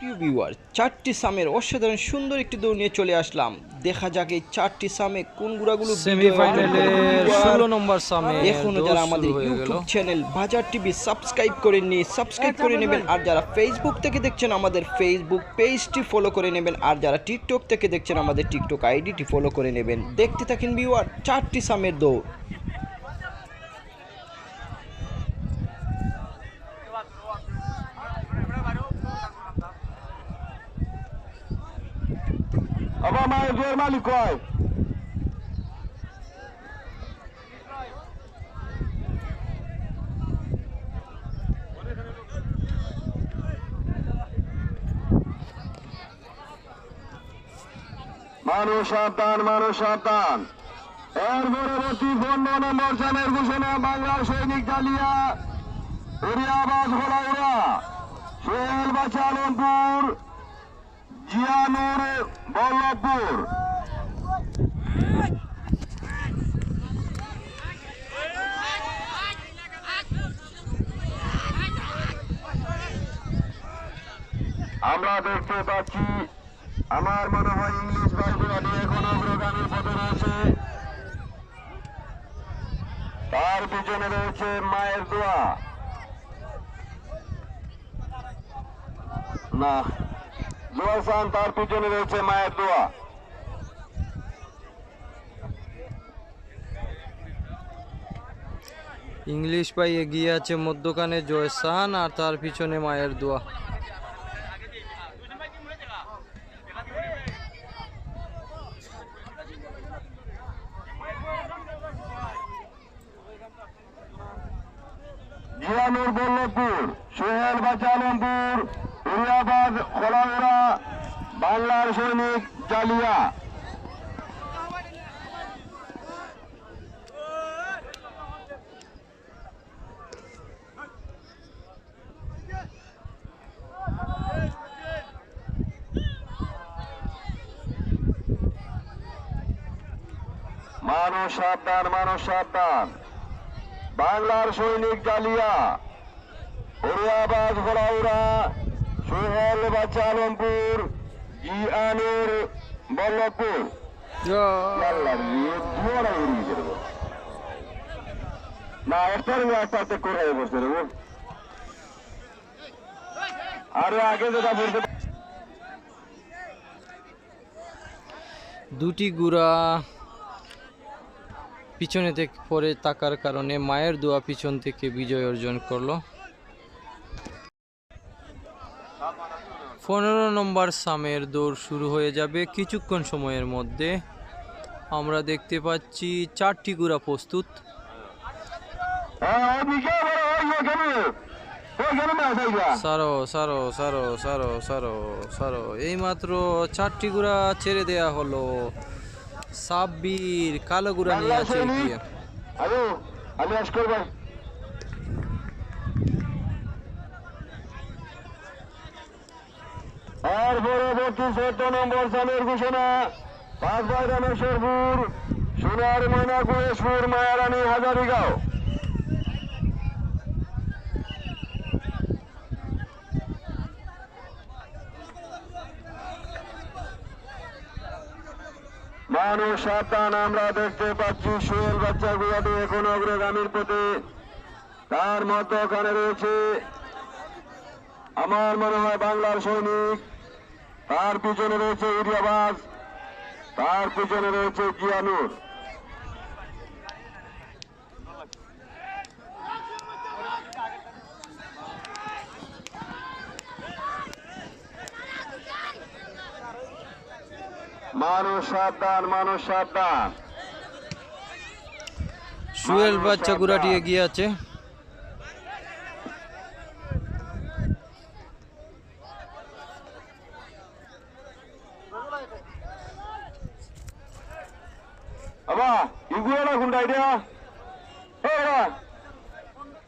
প্রিয় ভিউয়ার চারটি সামের অসাধারণ সুন্দর একটি দৌড় নিয়ে চলে আসলাম। দেখা যাক এই চারটি সামে কোন গুড়াগুলো সেমিফাইনালের ষোলো নম্বর সামে এখনও যারা আমাদের YouTube channel Bazar TV subscribe করে নিয়ে সাবস্ক্রাইব করে নেবেন। আর যারা ফেসবুক থেকে দেখছেন আমাদের ফেসবুক পেজটি ফলো করে নেবেন। আর যারা টিকটক থেকে দেখছেন আমাদের টিকটক আইডিটি ফলো করে নেবেন। দেখতে থাকেন ভিউয়ার চারটি সামের দৌড়। আবার মায়ের জোর মালিক কয়? মানুষ সাবধান মানুষ সাবধান এর পরবর্তী পনেরো নম্বর জানের ঘোষণা, বাংলার সৈনিক ডালিয়া উড়িয়াবাজ ঘোড়াউড়া সোহেল বাচ্চা আলমপুর জিয়ানুর বল্লভপুর। আমরা দেখতে পাচ্ছি, আমার মনে হয় ইংলিশ বাইকুয়াটি এখন অগ্রগামীর পথে রয়েছে। তার পিছনে রয়েছে মায়ের দোয়া। না জোয়াসান তার পিছনে রয়েছে মায়ের দোয়া। ইংলিশ পাই এগিয়ে আছে মধ্যখানে জয়সান আর তার পিছনে মায়ের দোয়া। জিয়ানুর বল্লভপুর সোহেল বাচ্চা আলমপুর উড়িয়াবাদ বাংলার সৈনিক জালিয়া। মানুষ সাবধান মানুষ সাবধান। বাংলার সৈনিক জালিয়া। উড়িয়াবাজ ঘোড়াউড়া সোহেল বাচ্চা আলমপুর জিয়ানুর বল্লভপুর আল্লাহর দুয়ারা উড়িয়ে দেবো। না একটার একটা একটা করে বসে রে আরে আগে যেটা বলতে দুটি গুড়া পিছনে থেকে পরে তাকার কারণে মায়ের দোয়া পিছন থেকে বিজয় অর্জন করল। পনেরো নম্বর সামের দৌড় শুরু হয়ে যাবে কিছুক্ষণ সময়ের মধ্যে। আমরা দেখতে পাচ্ছি চারটি গুড়া প্রস্তুত। হ্যাঁ সারো সারো সারো সারো সারো সারো। এইমাত্র চারটি গুড়া ছেড়ে দেয়া হলো। সাব্বির কালো গুড়া নিয়ে আছে আমি আজকাল ভাই আর পরবর্তী চোদ্দ নম্বর সালের ঘোষণা। পাঁচ বাইরামের শেরপুর সোনার ময়না কুয়েশপুর, মায়ারানী হাজারিগাঁও। মানুষ সাবধান, আমরা দেখতে পাচ্ছি সোহেল বাচ্চা গুয়াটি এখন অগ্রগামীর পথে। তার মতো ওখানে রয়েছে আমার মনে হয় বাংলার সৈনিক। তার পিছনে রয়েছে ইরিয়াবাজ তার পিছনে রয়েছে জিয়ানুর। মানুষ সাবধান মানুষ সাবধান। সুয়েল বাচ্চা গুড়াটি এগিয়ে আছে।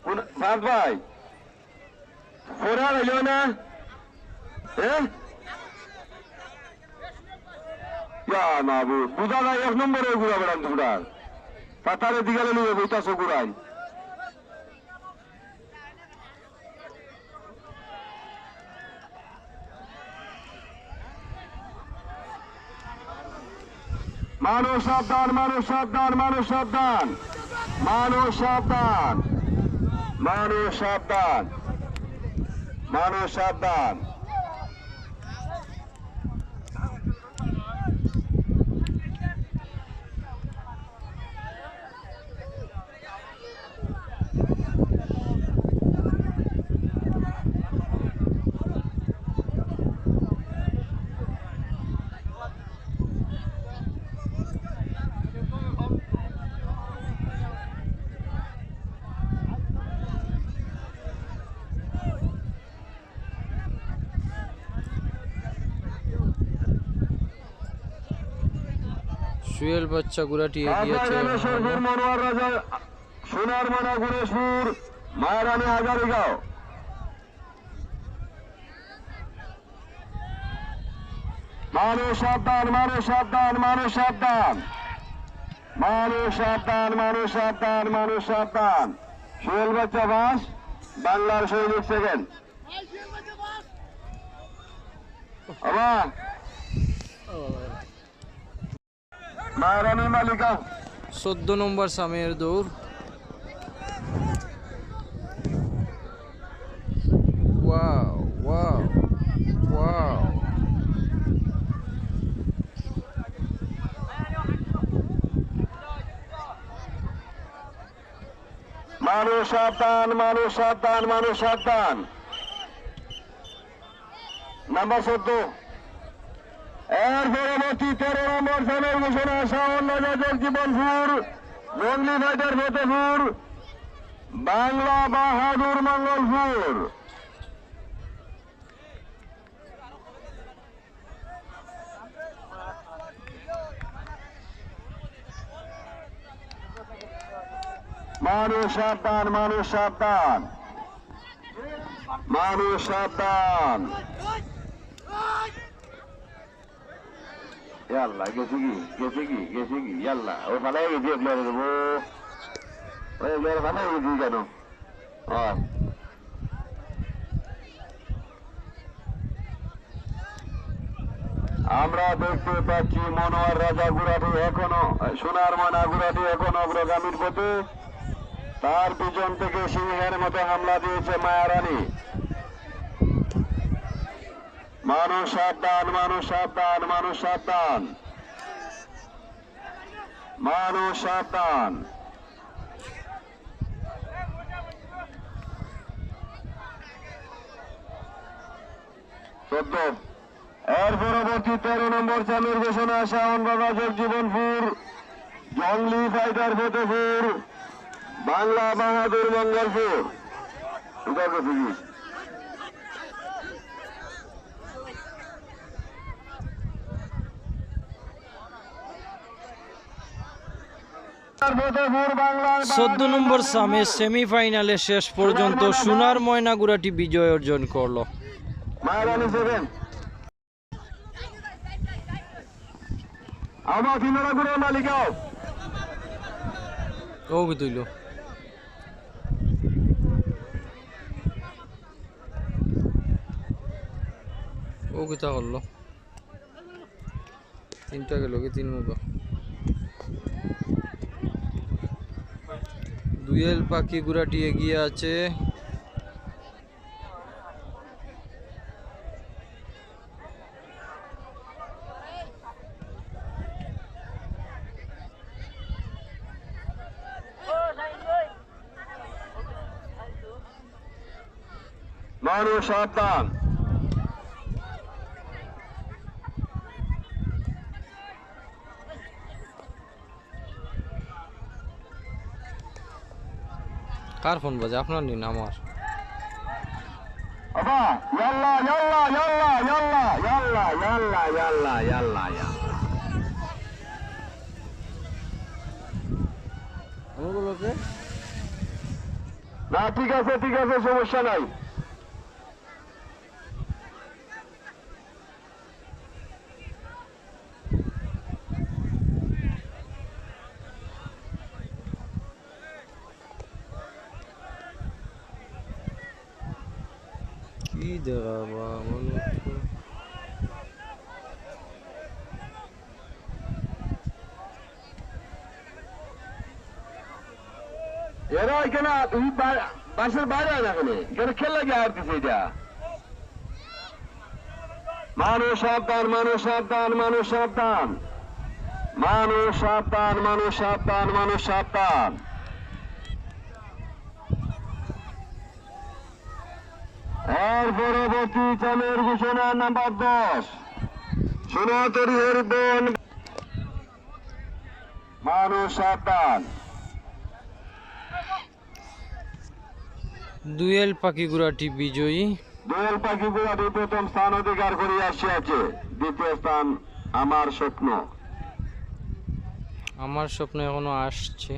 কোন সাত ভাই ফোরা রইল না মাবু বুঝা যায় এক নম্বরে গুড়া বেড়ান তোমরা পাতারে দিগালে নিয়ে বইতাছো গুড়াই মানুষ সাবধান মানুষ সাবধান মানুষ সাবধান। মানুষ সাবধান। মানুষ সাবধান। মানুষ সাবধান। সুয়েল বাচ্চা গুড়াটি এগিয়েছে। সোনার মানা গুণেশপুর মায়ারানী হাজারিগাঁও মানুষ সাবধান মানুষ সাবধান মানুষ সাবধান। মানুষ সাবধান মানুষ সাবধান মানুষ সাবধান। সোহেল বাচ্চা বাস বাংলার সৈনিক সেকেন্ড মালিকা চোদ্দ নম্বর সামের দৌড়। Wow wow wow. মানুষ সাবধান মানুষ সাবধান মানুষ সাবধান। নাম্বার চোদ্দ। এর পরবর্তী তেরো নম্বর সালের ঘোষণা শাওন রাজা জগজীবনপুর জঙ্গলি ফাইটার ফতেপুর বাংলা বাহাদুর মঙ্গলপুর। মানুষ সাবধান মানুষ সাবধান। মানুষ সাবধান। গেছে কি গেছে কি গেছে কি ও ভালো দেবো ওই ভালো কেন আমরা দেখতে পাচ্ছি মনোয়ার রাজা গুড়াটি এখনও, সোনার মনা গুড়াটি এখনও অগ্রগামীর পথে। তার পিছন থেকে সিংহের মতো হামলা দিয়েছে মায়ারানী। মানুষ সাবধান মানুষ সাবধান মানুষ সাবধান। মানুষ সাবধান। চোদ্দ। এর পরবর্তী তেরো নম্বর চালুর ঘোষণা শাওন বাবা জগজীবনপুর জঙ্গলি ফাইটার ফতেপুর বাংলা বাহাদুর মঙ্গলপুর এটা কথা কি ফতেপুর বাংলা চোদ্দ নম্বর সামে সেমিফাইনালে শেষ পর্যন্ত সোনার ময়না গুড়াটি বিজয় অর্জন করল। তিনটা গেল কি, তিন মুখ? দুয়েল পাখি গুড়াটি এগিয়ে আছে। মানুষ সাবধান। কার ফোন বাজে? আপনার নিন আমার। ঠিক আছে ঠিক আছে সমস্যা নাই। İyidir abi. يرى كنا باشر بارا نخلي كنا كلا جاب كسيدا مانو شابدان مانو شابدان مانو شابدان مانو شابدان مانو شابدان مانو شابدان এর পরবর্তী চামের ঘোষণা নাম্বার দশ। সোনাতরি হরিবন মানুষ সাবধান। দুয়েল পাখি ঘোড়াটি বিজয়ী। দুয়েল পাখি গুলাটি প্রথম স্থান অধিকার করে আসিয়াছে। দ্বিতীয় স্থান আমার স্বপ্ন। আমার স্বপ্ন এখনও আসছে।